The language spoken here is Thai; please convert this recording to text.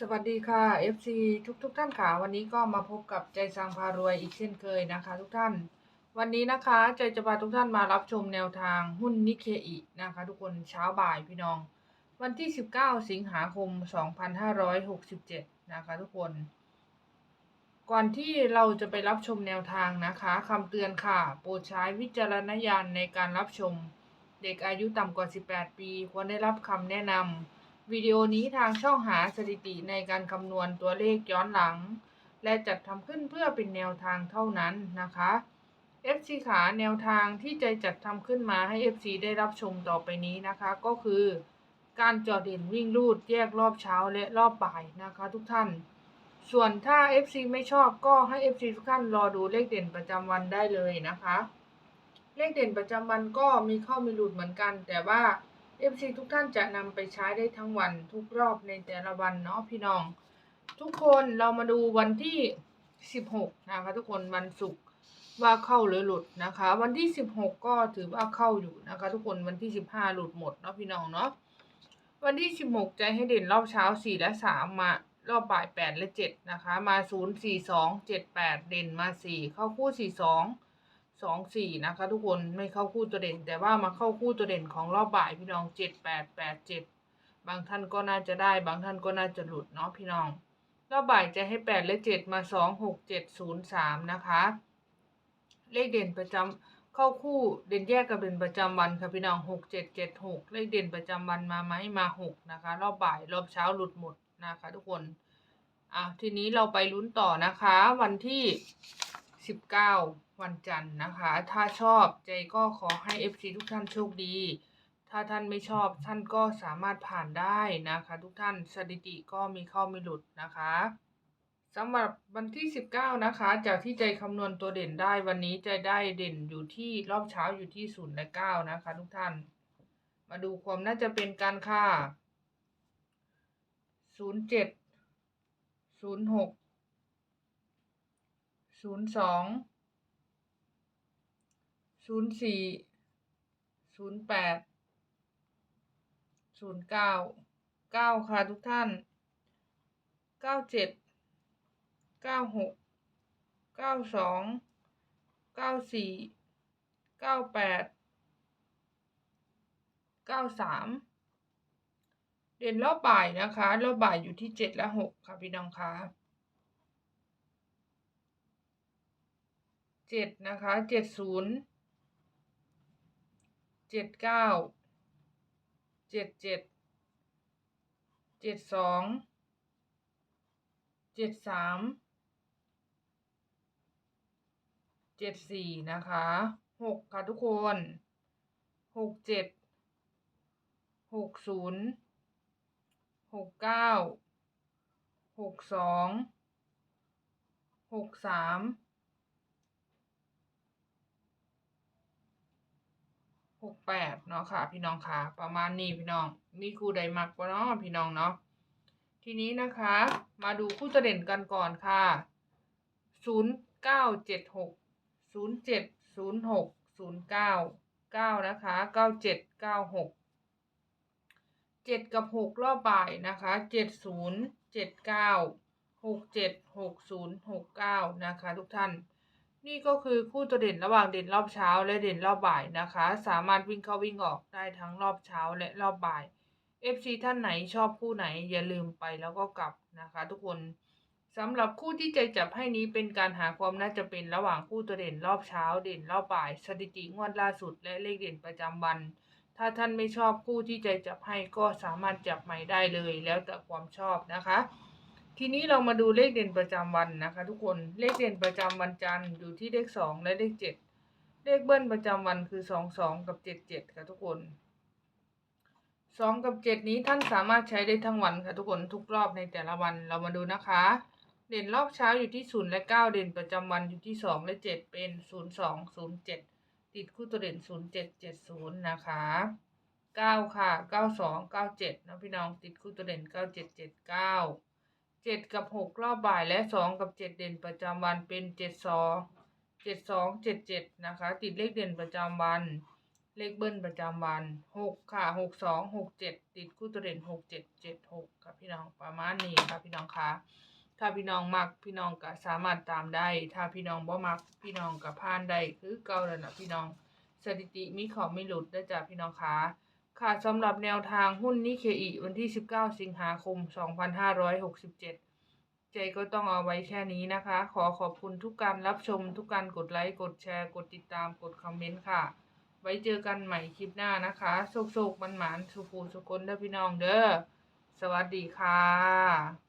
สวัสดีค่ะ FC ทุกทุกๆท่านค่ะ วันนี้ก็มาพบกับใจสังพารวยอีกเช่นเคยนะคะ ทุกท่าน วันนี้นะคะใจจะพาทุกท่านมารับชมแนวทางหุ้นนิเคอินะคะ ทุกคนเช้าบ่ายพี่น้อง วันที่ 19 สิงหาคม 2567 นะคะทุกคน ก่อนที่เราจะไปรับชมแนวทางนะคะคำเตือนค่ะ โปรดใช้วิจารณญาณในการรับชม เด็กอายุต่ำกว่า 18 ปี ควรได้รับคำแนะนำ วิดีโอนี้ทางช่องหาสถิติในการคำนวณตัวเลขย้อนหลัง และจัดทำขึ้นเพื่อเป็นแนวทางเท่านั้นนะคะ FC ขาแนวทางที่ใจจัดทำขึ้นมาให้ FC ได้รับชมต่อไปนี้นะคะ ก็คือ การจอดเด่นวิ่งรูดแยกรอบเช้าและรอบบ่ายนะคะทุกท่าน ส่วนถ้า FC ไม่ชอบก็ให้ FC ทุกท่านรอดูเลขเด่นประจำวันได้เลยนะคะ เลขเด่นประจำวันก็มีเข้ามีหลุดเหมือนกัน แต่ว่า FC ทุกท่านจะนำไปใช้ได้ทั้งวันทุกรอบในแต่ละวันเนาะพี่น้อง ทุกคนเรามาดูวันที่ 16 นะคะทุกคนวันศุกร์ว่าเข้าหรือหลุดนะคะ วันที่ 16 ก็ถือว่าเข้าอยู่นะคะ ทุกคนวันที่ 15 หลุดหมดเนาะพี่น้องเนาะวันที่ 16 ใจให้เด่นรอบเช้า 4 และ 3 มารอบบ่าย 8 และ 7 นะคะ มา 0 4 2 7 8 เด่นมา 4 เข้าคู่ 4 2 สองสี่นะคะ ทุกคนไม่เข้าคู่ตัวเด่น แต่ว่ามาเข้าคู่ตัวเด่นของรอบบ่ายพี่น้องเจ็ดแปดแปดเจ็ดบางท่านก็น่าจะได้ บางท่านก็น่าจะหลุดเนาะพี่น้องรอบบ่ายจะให้แปดและเจ็ดมาสองหกเจ็ดศูนย์สามนะคะ เลขเด่นประจำเข้าคู่เด่นแยกกับเด่นประจำวันค่ะพี่น้องหกเจ็ดเจ็ดหกเลขเด่นประจำวันมาไหมมาหกนะคะ รอบบ่ายรอบเช้าหลุดหมดนะคะ ทุกคนอะทีนี้เราไปลุ้นต่อนะคะ วันที่ สิบเก้าวันจันทร์นะคะ ถ้าชอบใจก็ขอให้ FC ทุกท่านโชคดี ถ้าท่านไม่ชอบท่านก็สามารถผ่านได้นะคะ ทุกท่านสถิติก็มีเข้ามีหลุดนะคะสำหรับวันที่ 19 นะคะ จากที่ใจคำนวณตัวเด่นได้วันนี้ใจได้เด่นอยู่ที่รอบเช้าอยู่ที่0และ9นะคะ ทุกท่าน มาดูความน่าจะเป็นการค่า 07 06 02ศูนย์สี่ศูนย์แปดศูนย์เก้าเก้าค่ะทุกท่านเก้าเจ็ดเก้าหกเก้าสองเก้าสี่เก้าแปดเก้าสามเด่นรอบบ่ายนะคะ รอบบ่ายอยู่ที่เจ็ดและหกค่ะพี่น้องคะ เจ็ดนะคะเจ็ดศูนย์เจ็ดเก้าเจ็ดเจ็ดเจ็ดสองเจ็ดสามเจ็ดสี่นะคะหกค่ะทุกคนหกเจ็ดหกศูนย์หกเก้าหกสองหกสาม หกแปดเนาะค่ะ พี่น้องค่ะ ประมาณนี้พี่น้อง มีครูใดมักปะเนาะพี่น้องเนาะทีนี้นะคะ มาดูคู่ตเด่นกันก่อนค่ะศูนย์เก้าเจ็ดหกศูนย์เจ็ดศูนย์หกศูนย์เก้าเก้านะคะเก้าเจ็ดเก้าหกเจ็ดกับหกรอบบ่ายนะคะเจ็ดศูนย์เจ็ดเก้าหกเจ็ดหกศูนย์หกเก้านะคะ ทุกท่าน นี่ก็คือคู่ตัวเด่นระหว่างเด่นรอบเช้าและเด่นรอบบ่ายนะคะ สามารถวิ่งเข้าวิ่งออกได้ทั้งรอบเช้าและรอบบ่าย FC ท่านไหนชอบคู่ไหนอย่าลืมไปแล้วก็กลับนะคะ ทุกคนสำหรับคู่ที่ใจจับให้นี้เป็นการหาความน่าจะเป็นระหว่างคู่ตัวเด่นรอบเช้า เด่นรอบบ่าย สถิติงวดล่าสุด และเลขเด่นประจำวัน ถ้าท่านไม่ชอบคู่ที่ใจจับให้ก็สามารถจับใหม่ได้เลย แล้วแต่ความชอบนะคะ ทีนี้เรามาดูเลขเด่นประจำวันนะคะ ทุกคนเลขเด่นประจำวันจันทร์อยู่ที่เลขสองและเลขเจ็ดเลขเบิ้ลประจำวันคือสองสองกับเจ็ดเจ็ดค่ะทุกคนสองกับเจ็ดนี้ท่านสามารถใช้ได้ทั้งวันค่ะทุกคนทุกรอบในแต่ละวันเรามาดูนะคะ เด่นรอบเช้าอยู่ที่ศูนย์และเก้าเด่นประจำวันอยู่ที่สองและเจ็ดเป็นศูนย์สองศูนย์เจ็ดติดคู่ตัวเด่นศูนย์เจ็ดเจ็ดศูนย์นะคะเก้าค่ะเก้าสองเก้าเจ็ดนะพี่น้องติดคู่ตัวเด่นเก้าเจ็ดเจ็ดเก้า เจ็ดกับหกรอบบ่ายและสองกับเจ็ดเด่นประจำวันเป็นเจ็ดสองเจ็ดสองเจ็ดเจ็ดนะคะ ติดเลขเด่นประจำวัน เลขเบิ้ลประจำวันหกค่ะหกสองหกเจ็ดติดคู่ตัวเด่นหกเจ็ดเจ็ดหกค่ะพี่น้องประมาณนี้ค่ะพี่น้องคะถ้าพี่น้องมักพี่น้องก็สามารถตามได้ ถ้าพี่น้องบ่มักพี่น้องก็ผ่านได้คือเก่าแล้วล่ะพี่น้องสถิติมีขอไม่หลุดได้จ้ะพี่น้องคะ ค่ะสำหรับแนวทางหุ้นนิเคอิวันที่ 19 สิงหาคม 2567 ใจก็ต้องเอาไว้แค่นี้นะคะ ขอขอบคุณทุกการรับชมทุกการกดไลค์กดแชร์ กดติดตามกดคอมเมนต์ค่ะ ไว้เจอกันใหม่คลิปหน้านะคะ โชคๆมันหมานสุขูสุคนเด้อพี่น้องเด้อสวัสดีค่ะ